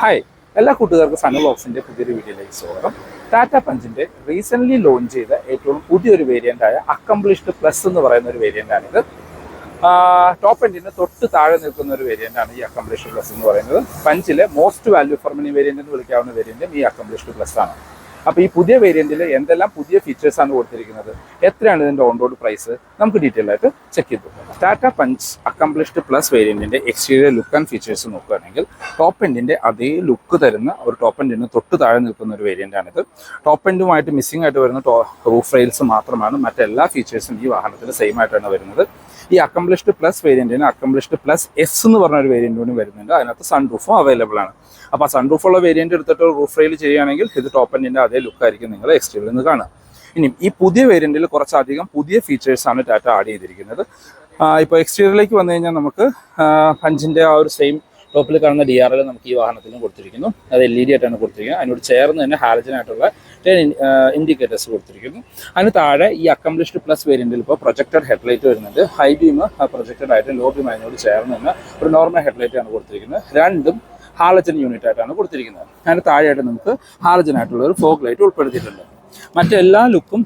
Hi എല്ലാ കൂട്ടുകാർക്കും sun ബോക്സിന്റെ പുതിയൊരു വീഡിയോയിലേക്ക് സ്വാഗതം. ടാറ്റ പഞ്ചിന്റെ റീസെന്റ് ലോഞ്ച് ചെയ്ത ഏറ്റവും പുതിയൊരു വേരിയന്റ് ആയ അക്കംപ്ലിഷ്ഡ് പ്ലസ് എന്ന് പറയുന്ന ഒരു വേരിയന്റ് ആണിത് ടോപ്പ് എൻഡിന് തൊട്ട് താഴെ നിൽക്കുന്ന ഒരു വേരിയന്റ് ആണ് ഈ അക്കംപ്ലിഷ്ഡ് പ്ലസ് എന്ന് പറയുന്നത്. പഞ്ചിലെ most value for money variant എന്ന് വിളിക്കാവുന്ന വേരിയന്റും ഈ അക്കംപ്ലിഷ്ഡ് പ്ലസ് ആണ്. അപ്പോൾ ഈ പുതിയ വേരിയന്റിൽ എന്തെല്ലാം പുതിയ ഫീച്ചേഴ്സ് ആണ് കൊടുത്തിരിക്കുന്നത്? എത്രയാണ് ഇതിന്റെ ഓൺ റോഡ് പ്രൈസ് നമുക്ക് ഡീറ്റെയിൽ ആയിട്ട് ചെക്ക് ചെയ്തു ടാറ്റ പഞ്ച് അക്കംപ്ലിഷ്ഡ് പ്ലസ് വേരിയന്റിന്റെ എക്സ്റ്റീരിയർ ലുക്ക് ആൻഡ് ഫീച്ചേഴ്സ് നോക്കുകയാണെങ്കിൽ ടോപ്പ് എൻഡിന്റെ അതേ ലുക്ക് തരുന്ന ഒരു ടോപ്പ് എൻഡിന് തൊട്ട് താഴെ നിൽക്കുന്ന ഒരു വേരിയന്റ് ആണിത്. ടോപ്പ് എൻഡുമായിട്ട് മിസ്സിംഗ് ആയിട്ട് വരുന്ന റൂഫ് റെയിൽസ് മാത്രമാണ്. മറ്റെല്ലാ ഫീച്ചേഴ്സും ഈ വാഹനത്തിൽ സെയിം ആയിട്ടാണ് വരുന്നത്. ഈ അക്കംപ്ലിഷ്ഡ് പ്ലസ് വേരിയന്റിന് അക്കംപ്ലിഷ്ഡ് പ്ലസ് എസ് എന്ന് പറഞ്ഞ ഒരു വേരിയന്റ് കൂടി വരുന്നുണ്ട്. അതിനകത്ത് സൺ റൂഫും അവൈലബിൾ ആണ് അപ്പോൾ സൺ റൂഫുള്ള വേരിയന്റ് എടുത്തിട്ട് റൂഫ് റെയിൽ ചെയ്യുകയാണെങ്കിൽ ഇത് ടോപ്പ് എൻഡിന്റെ അതേ ലുക്ക് ആയിരിക്കും നിങ്ങൾ എക്സ്റ്റീരിയറിൽ നിന്ന് കാണുക. ഇനി ഈ പുതിയ വേരിയന്റിൽ കുറച്ചധികം പുതിയ ഫീച്ചേഴ്സ് ആണ് ടാറ്റ ആഡ് ചെയ്തിരിക്കുന്നത്. ഇപ്പോൾ എക്സ്റ്റീരിയറിലേക്ക് വന്നു കഴിഞ്ഞാൽ നമുക്ക് പഞ്ചിന്റെ ആ ഒരു സെയിം ടോപ്പിൽ കാണുന്ന ഡി ആർ എൽ നമുക്ക് ഈ വാഹനത്തിലും കൊടുത്തിരിക്കുന്നു. അത് എൽ ഇ ഡി ആയിട്ടാണ് കൊടുത്തിരിക്കുന്നത്. അതിനോട് ചേർന്ന് തന്നെ ഹാലജനായിട്ടുള്ള ഇൻഡിക്കേറ്റേഴ്സ് കൊടുത്തിരിക്കുന്നു. അതിന് താഴെ ഈ അക്കംപ്ലിഷ്ഡ് പ്ലസ് വേരിയന്റിൽ ഇപ്പോൾ പ്രൊജക്റ്റഡ് ഹെഡ്ലൈറ്റ് വരുന്നുണ്ട്. ഹൈ ബീം പ്രൊജക്റ്റഡ് ആയിട്ട് ലോ ബീം അതിനോട് ചേർന്ന് തന്നെ ഒരു നോർമൽ ഹെഡ്ലൈറ്റ് ആണ് കൊടുത്തിരിക്കുന്നത്. രണ്ടും ഹാലജൻ യൂണിറ്റ് ആയിട്ടാണ് കൊടുത്തിരിക്കുന്നത്. അതിന് താഴെയായിട്ട് നമുക്ക് ഹാലജൻ ആയിട്ടുള്ള ഒരു ഫോഗ് ലൈറ്റ് ഉൾപ്പെടുത്തിയിട്ടുണ്ട്. മറ്റെല്ലാ ലുക്കും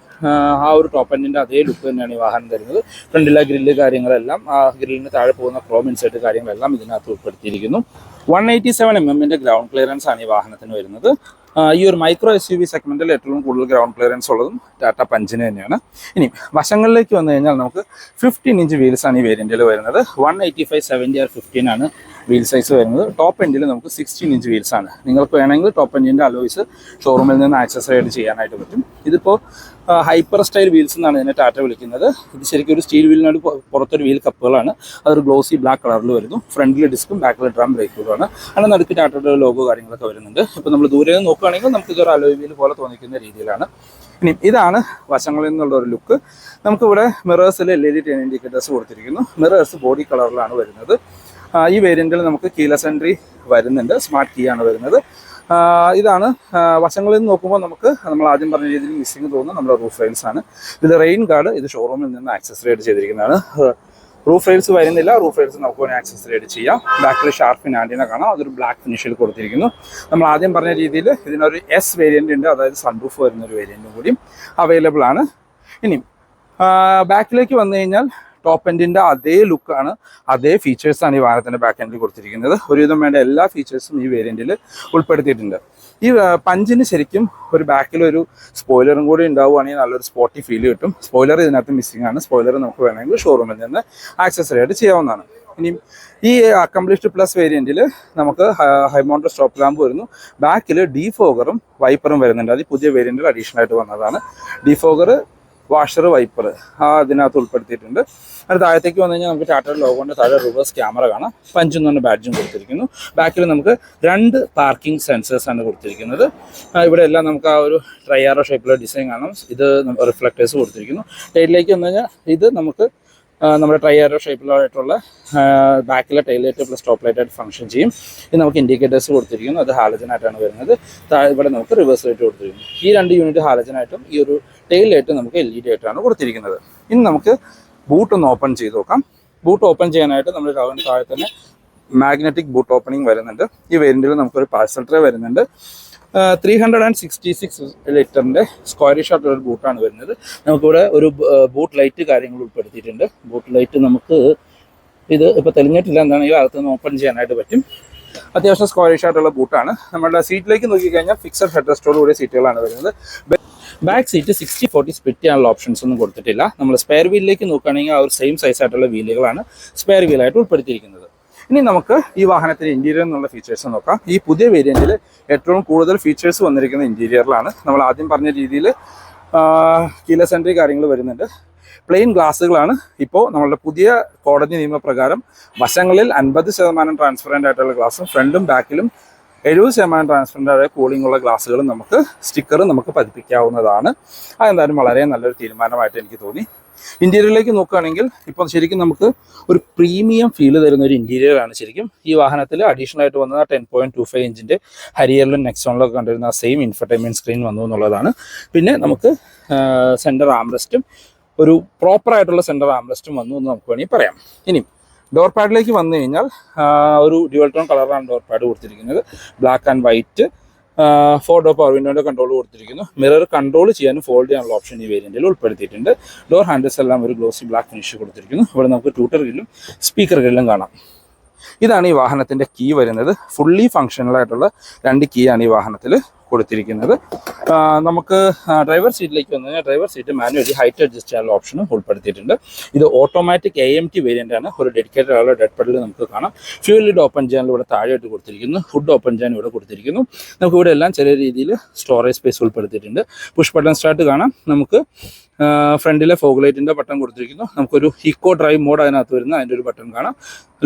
ആ ഒരു ടോപ്പ് എൻഡിന്റെ അതേ ലുക്ക് തന്നെയാണ് ഈ വാഹനം തരുന്നത്. ഫ്രണ്ടിലെ ഗ്രില്ല് കാര്യങ്ങളെല്ലാം ആ ഗ്രില്ലിന് താഴെ പോകുന്ന ക്രോം ഇൻസൈറ്റ് കാര്യങ്ങളെല്ലാം ഇതിനകത്ത് ഉൾപ്പെടുത്തിയിരിക്കുന്നു. വൺ എയ്റ്റി സെവൻ എം എമ്മിന്റെ ഗ്രൗണ്ട് ക്ലിയറൻസ് ആണ് ഈ വാഹനത്തിന് വരുന്നത്. ഈ ഒരു മൈക്രോ എസ് യു വി സെഗ്മെന്റിൽ ഏറ്റവും കൂടുതൽ ഗ്രൗണ്ട് ക്ലിയറൻസ് ഉള്ളതും ടാറ്റ പഞ്ചിന് തന്നെയാണ്. ഇനി വശങ്ങളിലേക്ക് വന്നു കഴിഞ്ഞാൽ നമുക്ക് ഫിഫ്റ്റീൻ ഇഞ്ച് വീൽസാണ് ഈ വേരിയന്റിൽ വരുന്നത്. One eighty five seventy R fifteen ആണ് വീൽ സൈസ് വരുന്നത്. ടോപ്പ് എൻഡിൽ നമുക്ക് സിക്സ്റ്റീൻ ഇഞ്ച് വീൽസ് ആണ്. നിങ്ങൾക്ക് വേണമെങ്കിൽ ടോപ്പ് എൻഡിന്റെ അലോയ്സ് ഷോറൂമിൽ നിന്ന് ആക്സസറൈഡ് ചെയ്യാനായിട്ട് പറ്റും. ഇതിപ്പോൾ ഹൈപ്പർ സ്റ്റൈൽ വീൽസ് എന്നാണ് ഇതിനെ ടാറ്റ വിളിക്കുന്നത്. ഇത് ശരിക്കും ഒരു സ്റ്റീൽ വീലിനോട് പുറത്തൊരു വീൽ കപ്പുകളാണ് അതൊരു ഗ്ലോസി ബ്ലാക്ക് കളറിൽ വരുന്നു. ഫ്രണ്ടിൽ ഡിസ്കും ബാക്കിൽ ഡ്രം ബ്രേക്കുകളാണ് അങ്ങനെ നടുക്ക് ടാറ്റയുടെ ലോഗോ കാര്യങ്ങളൊക്കെ വരുന്നുണ്ട്. ഇപ്പോൾ നമ്മൾ ദൂരെ നിന്ന് നോക്കുകയാണെങ്കിൽ നമുക്ക് ഇതൊരു അലോയ് വീൽ പോലെ തോന്നിക്കുന്ന രീതിയിലാണ്. ഇനി ഇതാണ് വശങ്ങളിൽ നിന്നുള്ള ഒരു ലുക്ക് നമുക്കിവിടെ മിറേഴ്സിൽ L E D turn indicators കൊടുത്തിരിക്കുന്നു. മിറേഴ്സ് ബോഡി കളറിലാണ് വരുന്നത്. ഈ വേരിയന്റിൽ നമുക്ക് കീലസ് എൻട്രി വരുന്നുണ്ട് സ്മാർട്ട് കീ ആണ് വരുന്നത്. ഇതാണ് വശങ്ങളിൽ നിന്ന് നോക്കുമ്പോൾ നമുക്ക് നമ്മൾ ആദ്യം പറഞ്ഞ രീതിയിൽ മിസ്സിങ് തോന്നുന്ന നമ്മുടെ റൂഫ് റെയിൽസ് ആണ്. ഇതിൽ റെയിൻ ഗാർഡ് ഇത് ഷോറൂമിൽ നിന്ന് ആക്സസറൈഡ് ചെയ്തിരിക്കുന്നതാണ്. റൂഫ് റെയിൽസ് വരുന്നില്ല റൂഫ് റെയിൽസ് നമുക്ക് വേണമെങ്കിൽ ആയിട്ട് ചെയ്യാം. ബാക്കിൽ ഷാർപ്പിൻ ആന്റിന കാണാം അതൊരു ബ്ലാക്ക് ഫിനിഷിൽ കൊടുത്തിരിക്കുന്നു. നമ്മൾ ആദ്യം പറഞ്ഞ രീതിയിൽ ഇതിനൊരു എസ് വേരിയന്റ് ഉണ്ട് അതായത് സൺറൂഫ് വരുന്ന ഒരു വേരിയന്റും കൂടി അവൈലബിൾ ആണ്. ഇനി ബാക്കിലേക്ക് വന്നു കഴിഞ്ഞാൽ ടോപ്പ് എൻഡിന്റെ അതേ ലുക്കാണ് അതേ ഫീച്ചേഴ്സ് ആണ് ഈ വാഹനത്തിന്റെ ബാക്ക് എൻഡിൽ കൊടുത്തിരിക്കുന്നത്. ഒരുവിധം വേണ്ട എല്ലാ ഫീച്ചേഴ്സും ഈ വേരിയന്റിൽ ഉൾപ്പെടുത്തിയിട്ടുണ്ട്. ഈ പഞ്ചിന് ശരിക്കും ഒരു ബാക്കിൽ ഒരു സ്പോയിലറും കൂടി ഉണ്ടാവുകയാണെങ്കിൽ നല്ലൊരു സ്പോട്ടി ഫീൽ കിട്ടും. സ്പോയിലർ ഇതിനകത്ത് മിസ്സിംഗ് ആണ്. സ്പോയിലർ നമുക്ക് വേണമെങ്കിൽ ഷോറൂമിൽ നിന്ന് ആക്സസറി ആയിട്ട് ചെയ്യാവുന്നതാണ്. ഇനി ഈ അക്കംപ്ലിഷ്ഡ് പ്ലസ് വേരിയന്റിൽ നമുക്ക് ഹൈമൗണ്ട് സ്റ്റോപ്പ് ലാമ്പ് വരുന്നു. ബാക്കിൽ ഡീഫോഗറും വൈപ്പറും വരുന്നുണ്ട്. അത് പുതിയ വേരിയന്റിൽ അഡീഷണൽ ആയിട്ട് വന്നതാണ്. ഡീഫോഗർ വാഷർ വൈപ്പർ ആ ഇതിനകത്ത് ഉൾപ്പെടുത്തിയിട്ടുണ്ട്. അത് താഴത്തേക്ക് വന്നു കഴിഞ്ഞാൽ നമുക്ക് ടാറ്റയുടെ ലോഗോന്റെ താഴെ റിവേഴ്സ് ക്യാമറ കാണാം. പഞ്ചും തന്നെ ബാഡ്ജും കൊടുത്തിരിക്കുന്നു. ബാക്കിൽ നമുക്ക് രണ്ട് പാർക്കിംഗ് സെൻസേഴ്സ് ആണ് കൊടുത്തിരിക്കുന്നത്. ഇവിടെ എല്ലാം നമുക്ക് ആ ഒരു ട്രയാറോ ഷേപ്പിലുള്ള ഡിസൈൻ കാണാം. ഇത് റിഫ്ലക്റ്റേഴ്സ് കൊടുത്തിരിക്കുന്നു. ടൈലിലേക്ക് വന്നു കഴിഞ്ഞാൽ ഇത് നമുക്ക് നമ്മുടെ ട്രയറോ ഷേപ്പിലായിട്ടുള്ള ബാക്കിലെ ടൈലൈറ്റ് പ്ലസ് ടോപ്പ് ലൈറ്റ് ആയിട്ട് ഫംഗ്ഷൻ ചെയ്യും. ഇത് നമുക്ക് ഇൻഡിക്കേറ്റേഴ്സ് കൊടുത്തിരിക്കുന്നു. അത് ഹാലജനായിട്ടാണ് വരുന്നത്. ഇവിടെ നമുക്ക് റിവേഴ്സ് ലൈറ്റ് കൊടുത്തിരിക്കുന്നു. ഈ രണ്ട് യൂണിറ്റ് ഹാലജനായിട്ടും ഈ ഒരു ലൈറ്റ് നമുക്ക് എൽ ഇ ഡി ആയിട്ടാണ് കൊടുത്തിരിക്കുന്നത്. ഇനി നമുക്ക് ബൂട്ട് ഒന്ന് ഓപ്പൺ ചെയ്ത് നോക്കാം. ബൂട്ട് ഓപ്പൺ ചെയ്യാനായിട്ട് നമ്മൾ രാവിലെ താഴെ തന്നെ മാഗ്നറ്റിക് ബൂട്ട് ഓപ്പണിംഗ് വരുന്നുണ്ട്. ഈ വേരിയന്റിൽ നമുക്കൊരു പാഴ്സൽ ട്രേ വരുന്നുണ്ട്. Three hundred and sixty six ലിറ്ററിന്റെ സ്ക്വയറിഷ് ആയിട്ടുള്ള ഒരു ബൂട്ടാണ് വരുന്നത്. നമുക്കിവിടെ ഒരു ബൂട്ട് ലൈറ്റ് കാര്യങ്ങൾ ഉൾപ്പെടുത്തിയിട്ടുണ്ട്. ബൂട്ട് ലൈറ്റ് നമുക്ക് ഇത് ഇപ്പോൾ തെളിഞ്ഞിട്ടില്ല. എന്താണെങ്കിലും അകത്ത് നിന്ന് ഓപ്പൺ ചെയ്യാനായിട്ട് പറ്റും. അത്യാവശ്യം സ്ക്വയറിഷ് ആയിട്ടുള്ള ബൂട്ടാണ്. നമ്മുടെ സീറ്റിലേക്ക് നോക്കിക്കഴിഞ്ഞാൽ ഫിക്സഡ് ഹെഡ് റെസ്റ്റോട് കൂടിയ സീറ്റുകളാണ് വരുന്നത്. Back seat sixty forty split ചെയ്യാനുള്ള ഓപ്ഷൻസ് ഒന്നും കൊടുത്തിട്ടില്ല. നമ്മൾ സ്പെയർ വീലിലേക്ക് നോക്കുകയാണെങ്കിൽ ആ ഒരു സെയിം സൈസ് ആയിട്ടുള്ള വീലുകളാണ് സ്പെയർ വീലായിട്ട് ഉൾപ്പെടുത്തിയിരിക്കുന്നത്. ഇനി നമുക്ക് ഈ വാഹനത്തിന്റെ ഇന്റീരിയർ എന്നുള്ള ഫീച്ചേഴ്സ് നോക്കാം. ഈ പുതിയ വേരിയന്റിൽ ഏറ്റവും കൂടുതൽ ഫീച്ചേഴ്സ് വന്നിരിക്കുന്ന ഇന്റീരിയറിലാണ് നമ്മൾ ആദ്യം പറഞ്ഞ രീതിയിൽ കീല സെൻട്രി കാര്യങ്ങൾ വരുന്നുണ്ട്. പ്ലെയിൻ ഗ്ലാസ്സുകളാണ് ഇപ്പോൾ നമ്മളുടെ പുതിയ കോടതി നിയമപ്രകാരം വശങ്ങളിൽ അൻപത് ശതമാനം ട്രാൻസ്പെറന്റ് ആയിട്ടുള്ള ഗ്ലാസ്സും ഫ്രണ്ടും ബാക്കിലും എഴുപത് ശതമാനം ട്രാൻസ്പെറന്റ് ആയ കൂളിംഗ് ഉള്ള ഗ്ലാസ്സുകളും നമുക്ക് സ്റ്റിക്കർ നമുക്ക് പതിപ്പിക്കാവുന്നതാണ്. അതെന്തായാലും വളരെ നല്ലൊരു തീരുമാനമായിട്ട് എനിക്ക് തോന്നി. ഇന്റീരിയറിലേക്ക് നോക്കുകയാണെങ്കിൽ ഇപ്പോൾ ശരിക്കും നമുക്ക് ഒരു പ്രീമിയം ഫീൽ തരുന്ന ഒരു ഇന്റീരിയറാണ് ശരിക്കും. ഈ വാഹനത്തിൽ അഡീഷണൽ ആയിട്ട് വന്നത് ടെൻ പോയിന്റ് ടു ഫൈവ് ഇഞ്ചിന്റെ ഹരിയറിലും നെക്സോണിലൊക്കെ കണ്ടിരുന്ന സെയിം ഇൻഫർടൈൻമെന്റ് സ്ക്രീൻ വന്നു എന്നുള്ളതാണ്. പിന്നെ നമുക്ക് സെന്റർ ആംറസ്റ്റും ഒരു പ്രോപ്പർ ആയിട്ടുള്ള സെന്റർ ആംറസ്റ്റും വന്നു എന്ന് നമുക്ക് വേണമെങ്കിൽ പറയാം. ഇനി ഡോർ പാഡിലേക്ക് വന്നു കഴിഞ്ഞാൽ ഒരു ഡ്യുവൽ ടോൺ കളറാണ് ഡോർ പാഡ് കൊടുത്തിരിക്കുന്നത്. Black and white door power വിൻഡോയുടെ control കൊടുത്തിരിക്കുന്നു. മിറർ കൺട്രോൾ ചെയ്യാനും ഫോൾഡ് ചെയ്യാനുള്ള ഓപ്ഷൻ ഈ വേരിയന്റിൽ ഉൾപ്പെടുത്തിയിട്ടുണ്ട്. ഡോർ ഹാൻഡിൽസ് എല്ലാം ഒരു ഗ്ലോസി ബ്ലാക്ക് ഫിനിഷ് കൊടുത്തിരിക്കുന്നു. ഇവിടെ നമുക്ക് ട്യൂട്ടർ ഗ്രില്ലും സ്പീക്കർ ഗ്രില്ലും കാണാം. ഇതാണ് ഈ വാഹനത്തിന്റെ കീ വരുന്നത്. ഫുള്ളി ഫങ്ഷണൽ ആയിട്ടുള്ള രണ്ട് കീ ആണ് ഈ വാഹനത്തിൽ കൊടുത്തിരിക്കുന്നത്. നമുക്ക് ഡ്രൈവർ സീറ്റിലേക്ക് വന്നു കഴിഞ്ഞാൽ driver seat manually height adjust ചെയ്യാനുള്ള ഓപ്ഷനും ഉൾപ്പെടുത്തിയിട്ടുണ്ട്. ഇത് automatic A M T variant ആണ്. ഒരു ഡെഡിക്കേറ്റഡ് ആയുള്ള ഡെഡ് പെഡൽ നമുക്ക് കാണാം. ഫ്യൂൽ ലിഡ് ഓപ്പൺ ചെയ്യാൻ ഇവിടെ താഴെയായിട്ട് കൊടുത്തിരിക്കുന്നു. ഫുഡ് ഓപ്പൺ ചെയ്യാൻ ഇവിടെ കൊടുത്തിരിക്കുന്നു. നമുക്ക് ഇവിടെ എല്ലാം ചെറിയ രീതിയിൽ സ്റ്റോറേജ് സ്പേസ് ഉൾപ്പെടുത്തിയിട്ടുണ്ട്. പുഷ് ബട്ടൺ സ്റ്റാർട്ട് കാണാം. നമുക്ക് ഫ്രണ്ടിലെ ഫോഗ് ലൈറ്റിന്റെ ബട്ടൺ കൊടുത്തിരിക്കുന്നു. നമുക്കൊരു ഇക്കോ ഡ്രൈവ് മോഡ് അതിനകത്ത് വരുന്ന അതിന്റെ ഒരു ബട്ടൺ കാണാം.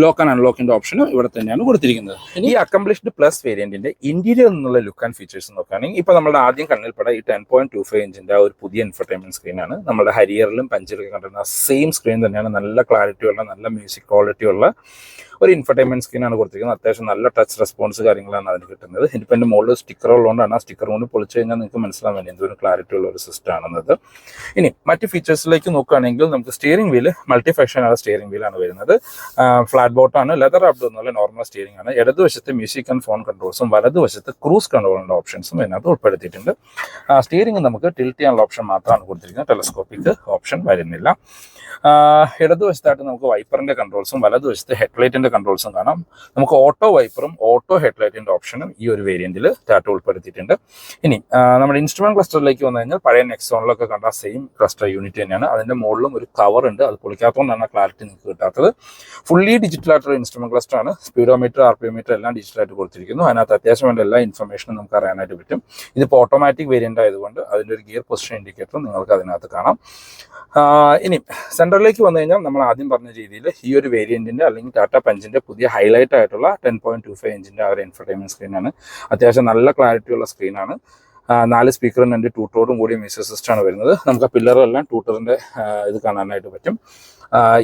ലോക്ക് ആൻഡ് അൺലോക്കിന്റെ ഓപ്ഷനും ഇവിടെ തന്നെയാണ് കൊടുത്തിരിക്കുന്നത്. ഈ അക്കംപ്ലിഷ്ഡ് പ്ലസ് വേരിയന്റിന്റെ ഇന്റീരിയർ എന്നുള്ള ലുക്ക് ആൻഡ് ഫീച്ചേഴ്സ് നോക്കുകയാണെങ്കിൽ ഇപ്പോൾ നമ്മുടെ ആദ്യം കണ്ണിൽപ്പെട ഈ ടെൻ പോയിന്റ് ടു ഫൈവ് ഇഞ്ചിന്റെ ആ ഒരു പുതിയ ഇൻഫർടൈൻമെന്റ് സ്ക്രീനാണ് നമ്മുടെ ഹരിയറിലും പഞ്ചിലൊക്കെ കണ്ടിരുന്ന സെയിം സ്ക്രീൻ തന്നെയാണ്. നല്ല ക്ലാരിറ്റി ഉള്ള നല്ല മ്യൂസിക് ക്വാളിറ്റി ഉള്ള ഒരു ഇൻഫർടൈൻമെന്റ് സ്ക്രീനാണ് കൊടുത്തിരിക്കുന്നത്. അത്യാവശ്യം നല്ല ടച്ച് റെസ്പോൺസ് കാര്യങ്ങളാണ് അതിന് കിട്ടുന്നത്. ഇതിപ്പോൾ എന്റെ മുകളിൽ സ്റ്റിക്കർ ഉള്ളതുകൊണ്ടാണ് ആ സ്റ്റിക്കർ കൊണ്ട് പൊളിച്ചു കഴിഞ്ഞാൽ നിങ്ങൾക്ക് മനസ്സിലാൻ വേണ്ടി എന്തൊരു ക്ലാരിറ്റി ഉള്ള ഒരു സിസ്റ്റം ആണെന്നത്. ഇനി മറ്റ് ഫീച്ചേഴ്സിലേക്ക് നോക്കുകയാണെങ്കിൽ നമുക്ക് സ്റ്റിയറിംഗ് വീൽ മൾട്ടി ഫംഗ്ഷൻ ആയ സ്റ്റിയറിംഗ് വീലാണ് വരുന്നത്. ഫ്ലാറ്റ് ബോട്ടാണ് ലെതർ അപ്ഡ് എന്നുള്ള നോർമൽ സ്റ്റിയറിംഗ് ആണ്. ഇടതുവശത്ത് മ്യൂസിക് ആൻഡ് ഫോൺ കൺട്രോൾസും വലതുവശത്ത് ക്രൂസ് കൺട്രോളിന്റെ ഓപ്ഷൻസും ഇതിനകത്ത് ഉൾപ്പെടുത്തിയിട്ടുണ്ട്. സ്റ്റിയറിംഗ് നമുക്ക് ടിൽറ്റ് ചെയ്യാനുള്ള ഓപ്ഷൻ മാത്രമാണ് കൊടുത്തിരിക്കുന്നത്. ടെലസ്കോപ്പിക് ഓപ്ഷൻ വരുന്നില്ല. ഇടതുവശത്തായിട്ട് നമുക്ക് വൈപ്പറിന്റെ കൺട്രോൾസും വലതുവശത്ത് ഹെഡ്ലൈറ്റിന്റെ കൺട്രോൾസും കാണാം. നമുക്ക് ഓട്ടോ വൈപ്പറും ഓട്ടോ ഹെഡ്ലൈറ്റിന്റെ ഓപ്ഷനും ഈ ഒരു വേരിയന്റിൽ ടാറ്റ ഉൾപ്പെടുത്തിയിട്ടുണ്ട്. ഇനി നമ്മുടെ ഇൻസ്ട്രുമെന്റ് ക്ലസ്റ്ററിലേക്ക് വന്നു കഴിഞ്ഞാൽ പഴയ നെക്സോണിലൊക്കെ കണ്ട സെയിം ക്ലസ്റ്റർ യൂണിറ്റ് തന്നെയാണ്. അതിന്റെ മുകളിലും ഒരു കവർ ഉണ്ട്. അത് പൊളിക്കാത്തതുകൊണ്ടാണ് ക്ലാരിറ്റി നിങ്ങൾക്ക് കിട്ടാത്തത്. ഫുള്ളി ഡിജിറ്റൽ ആയിട്ടുള്ള ഇൻസ്ട്രുമെന്റ് ക്ലസ്റ്റർ ആണ്. സ്പീഡോമീറ്റർ ആർ പി മീറ്റർ എല്ലാം ഡിജിറ്റൽ ആയിട്ട് കൊടുത്തിരിക്കുന്നു. അതിനകത്ത് അത്യാവശ്യം വേണ്ട എല്ലാ ഇൻഫർമേഷനും നമുക്ക് അറിയാനായിട്ട് പറ്റും. ഇതിപ്പോൾ ഓട്ടോമാറ്റിക് വേരിയന്റ് ആയതുകൊണ്ട് അതിന്റെ ഒരു ഗിയർ പൊസിഷൻ ഇൻഡിക്കേറ്ററും നിങ്ങൾക്ക് അതിനകത്ത് കാണാം. ഇനി സെന്ററിലേക്ക് വന്നു കഴിഞ്ഞാൽ നമ്മൾ ആദ്യം പറഞ്ഞ രീതിയിൽ ഈ ഒരു വേരിയന്റിന്റെ അല്ലെങ്കിൽ ടാറ്റ പഞ്ചിന്റെ പുതിയ ഹൈലൈറ്റ് ആയിട്ടുള്ള ടെൻ പോയിന്റ് ടു ഫൈവ് ഇഞ്ചിന്റെ ആ ഒരു എൻഫർടൈൻമെന്റ് സ്ക്രീനാണ് അത്യാവശ്യം നല്ല ക്ലാരിറ്റി ഉള്ള സ്ക്രീനാണ് നാല് സ്പീക്കറും രണ്ട് ടൂട്ടറോടും കൂടി മിസ് അസിസ്റ്റാണ് വരുന്നത്. നമുക്ക് ആ പില്ലറെല്ലാം ടൂട്ടറിന്റെ ഇത് കാണാനായിട്ട് പറ്റും.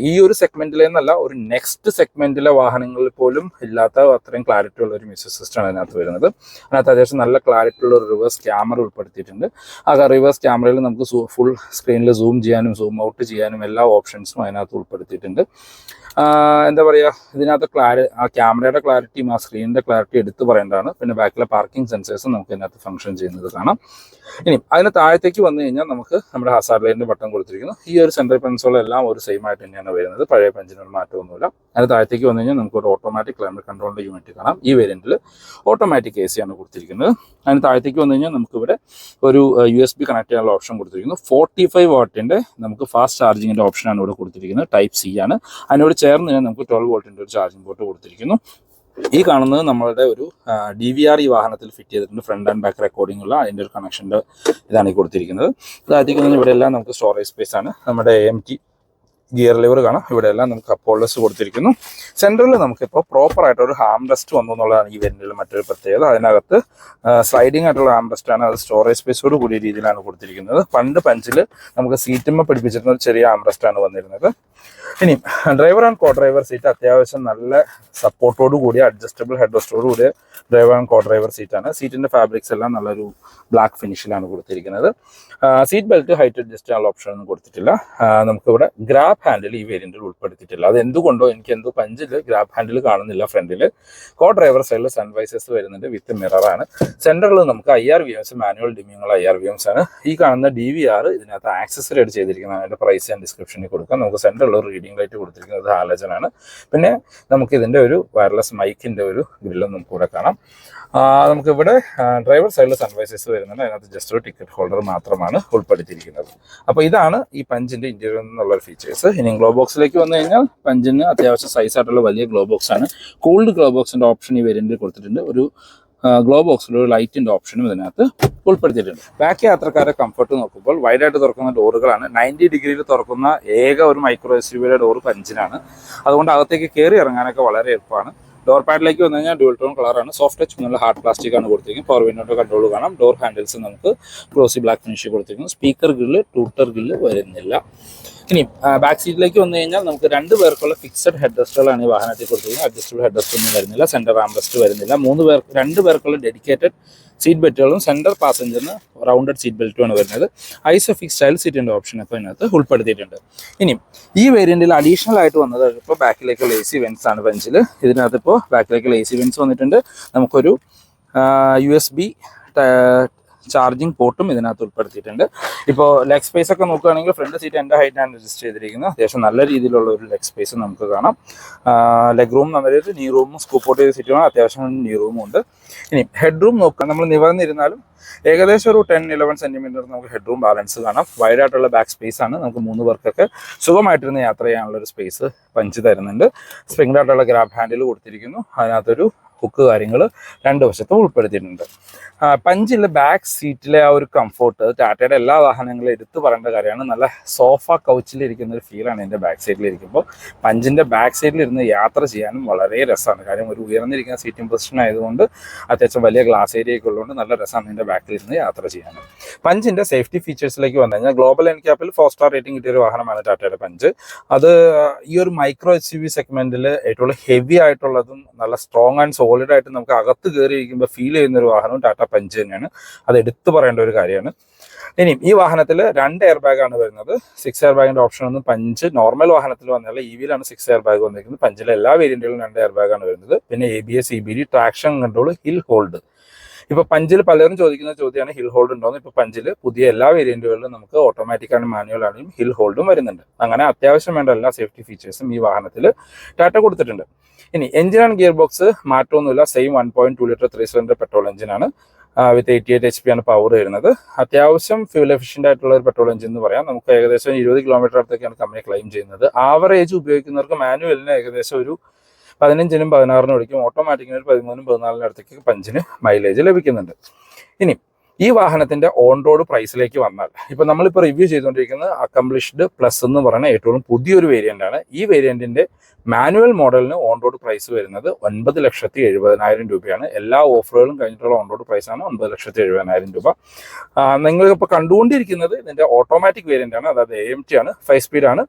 ഈ ഒരു സെഗ്മെന്റിലെ എന്നല്ല ഒരു നെക്സ്റ്റ് സെഗ്മെന്റിലെ വാഹനങ്ങളിൽ പോലും ഇല്ലാത്ത അത്രയും ക്ലാരിറ്റി ഉള്ള ഒരു മ്യൂസിക് സിസ്റ്റമാണ് അതിനകത്ത് വരുന്നത്. അതിനകത്ത് അത്യാവശ്യം നല്ല ക്ലാരിറ്റി ഉള്ള ഒരു റിവേഴ്സ് ക്യാമറ ഉൾപ്പെടുത്തിയിട്ടുണ്ട്. ആ റിവേഴ്സ് ക്യാമറയിൽ നമുക്ക് ഫുൾ സ്ക്രീനിൽ സൂം ചെയ്യാനും സൂം ഔട്ട് ചെയ്യാനും എല്ലാ ഓപ്ഷൻസും അതിനകത്ത് ഉൾപ്പെടുത്തിയിട്ടുണ്ട്. എന്താ പറയുക ഇതിനകത്ത് ക്ലാരി ആ ക്യാമറയുടെ ക്ലാരിറ്റിയും ആ സ്ക്രീനിന്റെ ക്ലാരിറ്റി എടുത്തു പറയേണ്ടതാണ്. പിന്നെ ബാക്കിലെ പാർക്കിംഗ് സെൻസേഴ്സും നമുക്ക് ഇതിനകത്ത് ഫംഗ്ഷൻ ചെയ്യുന്നത് കാണാം. ഇനി അതിന് താഴത്തേക്ക് വന്നു കഴിഞ്ഞാൽ നമുക്ക് നമ്മുടെ ഹസാർ ലൈനിന്റെ ബട്ടൺ കൊടുത്തിരിക്കുന്നു. ഈ ഒരു സെൻട്രൽ പെൻസോളെല്ലാം ഒരു സെയിം ആയിട്ട് തന്നെയാണ് വരുന്നത്. പഴയ പെൻസിനൊരു മാറ്റമൊന്നുമില്ല. അതിന് താഴത്തേക്ക് വന്നു കഴിഞ്ഞാൽ നമുക്ക് ഒരു ഓട്ടോമാറ്റിക് ക്ലൈമറ്റ് കൺട്രോളിന്റെ യൂണിറ്റ് കാണാം. ഈ വേരിയന്റിൽ ഓട്ടോമാറ്റിക് എ ആണ് കൊടുത്തിരിക്കുന്നത്. അതിന് താഴത്തേക്ക് വന്നു കഴിഞ്ഞാൽ നമുക്കിവിടെ ഒരു യു എസ് ബി കണക്ട് ചെയ്യാനുള്ള ഓപ്ഷൻ കൊടുത്തിരിക്കുന്നു. ഫോർട്ടി ഫൈവ് വാട്ടിന്റെ നമുക്ക് ഫാസ്റ്റ് ചാർജിങ്ങിന്റെ ഓപ്ഷനാണ് ഇവിടെ കൊടുത്തിരിക്കുന്നത്. ടൈപ്പ് സി ആണ്. അതിനോട് ചേർന്ന് തന്നെ നമുക്ക് ട്വൽവ് വോൾട്ടിന്റെ ഒരു ചാർജിംഗ് പോർട്ട് കൊടുത്തിരിക്കുന്നു. ഈ കാണുന്നത് നമ്മളുടെ ഒരു ഡി വി ആർ ഈ വാഹനത്തിൽ ഫിറ്റ് ചെയ്തിട്ടുണ്ട്. ഫ്രണ്ട് ആൻഡ് ബാക്ക് റെക്കോർഡിംഗ് ഉള്ള അതിന്റെ ഒരു കണക്ഷന്റെ ഇതാണ് ഈ കൊടുത്തിരിക്കുന്നത്. അതായത് ഇവിടെ എല്ലാം നമുക്ക് സ്റ്റോറേജ് സ്പേസ് ആണ്. നമ്മുടെ എം ടി ഗിയർ ലിവർ കാണാം. ഇവിടെ എല്ലാം നമുക്ക് അപ്പോളസ് കൊടുത്തിരിക്കുന്നു. സെൻട്രലിൽ നമുക്കിപ്പോൾ പ്രോപ്പർ ആയിട്ട് ഒരു ഹാം റെസ്റ്റ് വന്നു എന്നുള്ളതാണ് ഈ വെരിന്റെ മറ്റൊരു പ്രത്യേകത. അതിനകത്ത് സ്ലൈഡിംഗ് ആയിട്ടുള്ള ഹാം റെസ്റ്റ് ആണ്. അത് സ്റ്റോറേജ് സ്പേസോട് കൂടിയ രീതിയിലാണ് കൊടുത്തിരിക്കുന്നത്. പണ്ട് പഞ്ചിൽ നമുക്ക് സീറ്റുമ്മ പിടിപ്പിച്ചിരുന്ന ഒരു ചെറിയ ഹാം റെസ്റ്റ് ആണ് വന്നിരുന്നത്. ഇനി driver and co driver seat അത്യാവശ്യം നല്ല സപ്പോർട്ടോട് കൂടിയ അഡ്ജസ്റ്റബിൾ ഹെഡ് റെസ്റ്റോട് കൂടിയ ഡ്രൈവർ ആൻഡ് കോ ഡ്രൈവർ സീറ്റാണ് സീറ്റിന്റെ ഫാബ്രിക്സ് എല്ലാം നല്ലൊരു ബ്ലാക്ക് ഫിനിഷിലാണ് കൊടുത്തിരിക്കുന്നത്. സീറ്റ് ബെൽറ്റ് ഹൈറ്റ് അഡ്ജസ്റ്റ് ചെയ്യാനുള്ള ഓപ്ഷൻ ഒന്നും കൊടുത്തിട്ടില്ല. നമുക്കിവിടെ ഗ്രാബ് ഹാൻഡിൽ ഈ വേരിയന്റിൽ ഉൾപ്പെടുത്തിയിട്ടില്ല. അത് എന്തുകൊണ്ടോ എനിക്ക് എന്തോ പഞ്ചിൽ ഗ്രാബ് ഹാൻഡിൽ കാണുന്നില്ല ഫ്രണ്ടിൽ. കോ ഡ്രൈവർ സൈഡിൽ സൺവൈസസ് വരുന്നുണ്ട് വിത്ത് മിററാണ് സെന്ററിൽ നമുക്ക് I R V Ms manual ഡിമിങ്ങൾ I R V Ms ആണ്. ഈ കാണുന്ന ഡി വി ആർ ഇതിനകത്ത് ആക്സസറി ആയിട്ട് ചെയ്തിരിക്കുന്നത് അതിന്റെ പ്രൈസ് ഞാൻ ഡിസ്ക്രിപ്ഷനിൽ കൊടുക്കാം. നമുക്ക് സെന്ററിൽ റീഡിംഗ് ലൈറ്റ് കൊടുത്തിരിക്കുന്നത് ആണ്. പിന്നെ നമുക്ക് ഇതിന്റെ ഒരു വയർലെസ് മൈക്കിന്റെ ഒരു ഗ്രില്ലും നമുക്ക് ഇവിടെ കാണാം. നമുക്കിവിടെ ഡ്രൈവർ സൈഡിൽ സൺവൈസേഴ്സ് വരുന്നുണ്ട്. അതിനകത്ത് ജസ്റ്റ് ഒരു ടിക്കറ്റ് ഹോൾഡർ മാത്രമാണ് ഉൾപ്പെടുത്തിയിരിക്കുന്നത്. അപ്പോൾ ഇതാണ് ഈ പഞ്ചിന്റെ ഇന്റീരിയർ എന്നുള്ള ഫീച്ചേഴ്സ് ഇനി ഗ്ലോ ബോക്സിലേക്ക് വന്നു കഴിഞ്ഞാൽ പഞ്ചിന് അത്യാവശ്യം സൈസ് ആയിട്ടുള്ള വലിയ ഗ്ലോ ബോക്സ് ആണ്. കൂൾഡ് ഗ്ലോ ബോക്സിന്റെ ഓപ്ഷൻ ഈ വേരിയന്റിൽ കൊടുത്തിട്ടുണ്ട്. ഒരു ഗ്ലോ ബോക്സിൽ ഒരു ലൈറ്റിന്റെ ഓപ്ഷനും ഇതിനകത്ത് ഉൾപ്പെടുത്തിയിട്ടുണ്ട്. ബാക്ക് യാത്രക്കാരെ കംഫർട്ട് നോക്കുമ്പോൾ വൈഡായിട്ട് തുറക്കുന്ന ഡോറുകളാണ്. നയന്റി ഡിഗ്രിയിൽ തുറക്കുന്ന ഏക ഒരു മൈക്രോ എസ് യു ഡോർ പഞ്ചിനാണ്. അതുകൊണ്ട് അകത്തേക്ക് കയറി ഇറങ്ങാനൊക്കെ വളരെ എളുപ്പമാണ്. ഡോർ പാഡിലേക്ക് വന്നു കഴിഞ്ഞാൽ ഡ്യൂൾ ടോൺ കളറാണ് സോഫ്റ്റ് ടച്ച് നല്ല ഹാർഡ് പ്ലാസ്റ്റിക് ആണ് കൊടുത്തിരിക്കുന്നത്. പവർ വിൻഡോയുടെ കൺട്രോൾ കാണാം. ഡോർ ഹാൻഡിൽസ് നമുക്ക് ഗ്ലോസി ബ്ലാക്ക് ഫിനിഷ് കൊടുത്തിരിക്കുന്നു. സ്പീക്കർ ഗ്രില്ല് ടൂട്ടർ ഗ്രില്ല് വരുന്നില്ല. ഇനി ബാക്ക് സീറ്റിലേക്ക് വന്നു കഴിഞ്ഞാൽ നമുക്ക് രണ്ട് പേർക്കുള്ള ഫിക്സഡ് ഹെഡ് റെസ്റ്റുകളാണ് ഈ വാഹനത്തിൽ കൊടുത്തിരിക്കുന്നത്. അഡ്ജസ്റ്റബിൾ ഹെഡ് റെസ്റ്റ് ഒന്നും വരുന്നില്ല. സെന്റർ ആംബ്രസ്റ്റ് വരുന്നില്ല. മൂന്ന് പേർ രണ്ട് പേർക്കുള്ള ഡെഡിക്കേറ്റഡ് സീറ്റ് ബെൽറ്റുകളും സെന്റർ പാസഞ്ചറിന് റൗണ്ടഡ് സീറ്റ് ബെൽറ്റുമാണ് വരുന്നത്. ഐസോഫിക്സ് സ്റ്റൈൽ സീറ്റിന്റെ ഓപ്ഷൻ ഇപ്പോൾ ഇതിനകത്ത് ഉൾപ്പെടുത്തിയിട്ടുണ്ട്. ഇനി ഈ വേരിയന്റിൽ അഡീഷണൽ ആയിട്ട് വന്നത് ഇപ്പോൾ ബാക്കിലേക്കുള്ള എ സി വെൻസ് ആണ് ബെഞ്ചിൽ ഇതിനകത്ത് ഇപ്പോൾ ബാക്കിലേക്കുള്ള എ സി വെൻസ് വന്നിട്ടുണ്ട്. നമുക്കൊരു യു എസ് ബി ചാർജിങ് പോർട്ടും ഇതിനകത്ത് ഉൾപ്പെടുത്തിയിട്ടുണ്ട്. ഇപ്പോൾ ലെഗ് സ്പേസ് ഒക്കെ നോക്കുകയാണെങ്കിൽ ഫ്രണ്ട് സീറ്റ് എന്റെ ഹൈറ്റാണ് അഡ്ജസ്റ്റ് ചെയ്തിരിക്കുന്നത്. അത്യാവശ്യം നല്ല രീതിയിലുള്ള ഒരു ലെഗ് സ്പേസ് നമുക്ക് കാണാം. ലെഗ് റൂം നമ്മുടെ നീ റൂമും സ്കൂപ്പോട്ട് ചെയ്ത സീറ്റുമാണ് അത്യാവശ്യം നീ റൂമും ഉണ്ട്. ഇനി ഹെഡ് റൂം നോക്കുക നമ്മൾ നിവർന്നിരുന്നാലും ഏകദേശം ഒരു ടെൻ ഇലവൻ സെന്റിമീറ്റർ നമുക്ക് ഹെഡ് റൂം ബാലൻസ് കാണാം. വൈഡായിട്ടുള്ള ബാക്ക് സ്പേസ് ആണ്. നമുക്ക് മൂന്ന് പേർക്കൊക്കെ സുഖമായിട്ടിരുന്ന് യാത്ര ചെയ്യാനുള്ള ഒരു സ്പേസ് പഞ്ച് തരുന്നുണ്ട്. സ്പ്രിംഗ് ആയിട്ടുള്ള ഗ്രാബ് ഹാൻഡിൽ കൊടുത്തിരിക്കുന്നു. അതിനകത്തൊരു ഹുക്ക് കാര്യങ്ങൾ രണ്ട് വശത്തും ഉൾപ്പെടുത്തിയിട്ടുണ്ട്. പഞ്ചിലെ ബാക്ക് സീറ്റിലെ ആ ഒരു കംഫോർട്ട് ടാറ്റയുടെ എല്ലാ വാഹനങ്ങളും എടുത്തു പറയേണ്ട കാര്യമാണ്. നല്ല സോഫ കൗച്ചിലിരിക്കുന്ന ഒരു ഫീലാണ് എന്റെ ബാക്ക് സൈഡിൽ ഇരിക്കുമ്പോൾ പഞ്ചിന്റെ ബാക്ക് സൈഡിലിരുന്ന് യാത്ര ചെയ്യാനും വളരെ രസമാണ്. കാര്യം ഒരു ഉയർന്നിരിക്കുന്ന സീറ്റിംഗ് പൊസിഷൻ ആയതുകൊണ്ട് അത്യാവശ്യം വലിയ ഗ്ലാസ് ഏരിയ ഒക്കെ ഉള്ളതുകൊണ്ട് നല്ല രസമാണ് എന്റെ ബാക്കിൽ ഇരുന്ന് യാത്ര ചെയ്യാനും. പഞ്ചിന്റെ സേഫ്റ്റി ഫീച്ചേഴ്സിലേക്ക് വന്നു കഴിഞ്ഞാൽ ഗ്ലോബൽ എൻ ക്യാപ്പിൽ ഫോർ സ്റ്റാർ റേറ്റിംഗ് കിട്ടിയ ഒരു വാഹനമാണ് ടാറ്റയുടെ പഞ്ച്. അത് ഈ ഒരു മൈക്രോ എച്ച് യു വി സെഗ്മെന്റിൽ ഏറ്റവും ഹെവി ആയിട്ടുള്ളതും നല്ല സ്ട്രോങ് ആൻഡ് സോളിഡ് ആയിട്ട് നമുക്ക് അകത്ത് കയറിയിരിക്കുമ്പോൾ ഫീൽ ചെയ്യുന്ന ഒരു വാഹനവും ടാറ്റ പഞ്ച് തന്നെയാണ്. അത് എടുത്തു പറയേണ്ട ഒരു കാര്യമാണ്. ഇനിയും ഈ വാഹനത്തിൽ രണ്ട് എയർ ബാഗ് ആണ് വരുന്നത്. സിക്സ് എയർ ബാഗിന്റെ ഓപ്ഷൻ ഒന്ന് പഞ്ച് നോർമൽ വാഹനത്തിൽ വന്നാൽ ഇ വിയിലാണ് സിക്സ് എയർ ബാഗ് വന്നിരിക്കുന്നത്. പഞ്ചിലെ എല്ലാ വേരിയന്റുകളും രണ്ട് എയർ ബാഗ് ആണ് വരുന്നത്. പിന്നെ A B S E B D traction control hill hold ഇപ്പൊ പഞ്ചിൽ പലരും ചോദിക്കുന്ന ചോദ്യമാണ് ഹിൽ ഹോൾഡ് ഉണ്ടോന്ന്. ഇപ്പൊ പഞ്ചിൽ പുതിയ എല്ലാ വേരിയന്റുകളിലും നമുക്ക് ഓട്ടോമാറ്റിക് ആണ് മാനുവൽ ആണെങ്കിലും ഹിൽ ഹോൾഡും വരുന്നുണ്ട്. അങ്ങനെ അത്യാവശ്യം വേണ്ട എല്ലാ സേഫ്റ്റി ഫീച്ചേഴ്സും ഈ വാഹനത്തിൽ ടാറ്റ കൊടുത്തിട്ടുണ്ട്. ഇനി എഞ്ചിൻ ആൻഡ് ഗിയർ ബോക്സ് മാറ്റമൊന്നുമില്ല same one point two litre three cylinder petrol എഞ്ചിനാണ് with eighty eight H P ആണ് പവർ വരുന്നത്. അത്യാവശ്യം ഫ്യൂൽ എഫിഷ്യന്റ് ആയിട്ടുള്ള ഒരു പെട്രോൾ എഞ്ചിൻ എന്ന് പറയാം. നമുക്ക് ഏകദേശം ഇരുപത് കിലോമീറ്റർ അടുത്തൊക്കെയാണ് കമ്പനി ക്ലെയിം ചെയ്യുന്നത്. ആവറേജ് ഉപയോഗിക്കുന്നവർക്ക് മാനുവലിന് ഏകദേശം ഒരു പതിനഞ്ചിനും പതിനാറിനും ഇടയ്ക്കും ഓട്ടോമാറ്റിക്കിന് ഒരു പതിമൂന്നും പതിനാലിനും അടുത്തേക്ക് പഞ്ചിന് മൈലേജ് ലഭിക്കുന്നുണ്ട്. ഇനി ഈ വാഹനത്തിന്റെ ഓൺ റോഡ് പ്രൈസിലേക്ക് വന്നാൽ ഇപ്പൊ നമ്മളിപ്പോൾ റിവ്യൂ ചെയ്തുകൊണ്ടിരിക്കുന്നത് അക്കംപ്ലിഷ്ഡ് പ്ലസ് എന്ന് പറയുന്ന ഏറ്റവും പുതിയൊരു വേരിയന്റ് ആണ്. ഈ വേരിയന്റിന്റെ മാനുവൽ മോഡലിന് ഓൺ റോഡ് പ്രൈസ് വരുന്നത് ഒൻപത് ലക്ഷത്തി എഴുപതിനായിരം രൂപയാണ്. എല്ലാ ഓഫറുകളും കഴിഞ്ഞിട്ടുള്ള ഓൺ റോഡ് പ്രൈസാണ് ഒൻപത് ലക്ഷത്തി എഴുപതിനായിരം രൂപ. നിങ്ങളിപ്പോൾ കണ്ടുകൊണ്ടിരിക്കുന്നത് ഇതിന്റെ ഓട്ടോമാറ്റിക് വേരിയന്റ് ആണ് അതായത് എ എം ടി ആണ് ഫൈവ് സ്പീഡാണ്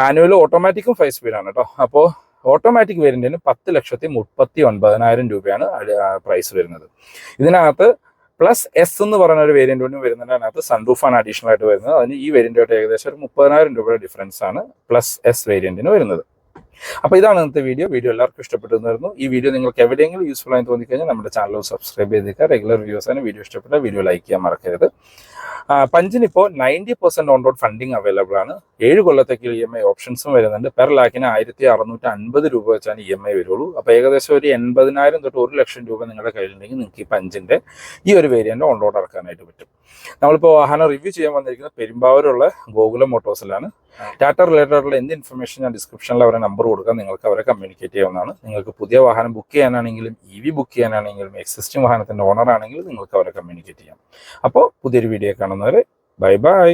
മാനുവൽ ഓട്ടോമാറ്റിക്കും ഫൈവ് സ്പീഡാണ് കേട്ടോ. അപ്പോൾ ഓട്ടോമാറ്റിക് വേരിയന്റിന് പത്ത് ലക്ഷത്തി മുപ്പത്തി ഒൻപതിനായിരം രൂപയാണ് പ്രൈസ് വരുന്നത്. ഇതിനകത്ത് പ്ലസ് എസ് എന്ന് പറയുന്ന ഒരു വരുന്നുണ്ട് അതിനകത്ത് സൺറൂഫാണ് അഡീഷണൽ ആയിട്ട് വരുന്നത്. അതിന് ഈ വേരിയന്റുമായിട്ട് ഏകദേശം ഒരു മുപ്പതിനായിരം രൂപയുടെ ഡിഫറൻസ് ആണ് പ്ലസ് എസ് വേരിയന്റിന് വരുന്നത്. അപ്പോൾ ഇതാണ് ഇന്നത്തെ വീഡിയോ. വീഡിയോ എല്ലാവർക്കും ഇഷ്ടപ്പെട്ടിരുന്നു ഈ വീഡിയോ നിങ്ങൾക്ക് എവിടെയെങ്കിലും യൂസ്ഫുൾ ആയി തോന്നിക്കഴിഞ്ഞാൽ നമ്മുടെ ചാനൽ സബ്സ്ക്രൈബ് ചെയ്തേക്കുക. റെഗുലർ വ്യൂസാണ് വീഡിയോ ഇഷ്ടപ്പെട്ട വീഡിയോ ലൈക്ക് ചെയ്യാൻ മറക്കരുത്. പഞ്ചിന് ഇപ്പോൾ ninety percent on road funding available ആണ്. ഏഴ് കൊല്ലത്തേക്ക് ഇ എം ഐ ഓപ്ഷൻസും വരുന്നുണ്ട്. പെർ ലാക്കിന് ആയിരത്തി അറുന്നൂറ്റി അൻപത് രൂപ വെച്ചാണ് ഇ എം ഐ വരുള്ളൂ. അപ്പോൾ ഏകദേശം ഒരു എൺപതിനായിരം തൊട്ട് ഒരു ലക്ഷം രൂപ നിങ്ങളുടെ കയ്യിലുണ്ടെങ്കിൽ നിങ്ങൾക്ക് ഈ പഞ്ചിന്റെ ഈ ഒരു വേരിയന്റ് ഓൺ റോഡ് ഇറക്കാനായിട്ട് പറ്റും. നമ്മളിപ്പോൾ വാഹനം റിവ്യൂ ചെയ്യാൻ വന്നിരിക്കുന്നത് പെരുമ്പാവൂരുള്ള ഗോകുലം മോട്ടോഴ്സിലാണ് ടാറ്റ റിലേറ്റഡ് ആയിട്ടുള്ള എന്ത് ഇൻഫർമേഷൻ ഞാൻ ഡിസ്ക്രിപ്ഷനിൽ അവരെ നമ്പർ കൊടുക്കാം. നിങ്ങൾക്ക് അവരെ കമ്മ്യൂണിക്കേറ്റ് ചെയ്യാവുന്നതാണ്. നിങ്ങൾക്ക് പുതിയ വാഹനം ബുക്ക് ചെയ്യാനാണെങ്കിലും ഇ വി ബുക്ക് ചെയ്യാനാണെങ്കിലും എക്സിസ്റ്റിംഗ് വാഹനത്തിന്റെ ഓണർ ആണെങ്കിലും നിങ്ങൾക്ക് അവരെ കമ്മ്യൂണിക്കേറ്റ് ചെയ്യാം. അപ്പോൾ പുതിയൊരു വീഡിയോ കാണുന്നവരെ ബൈ ബൈ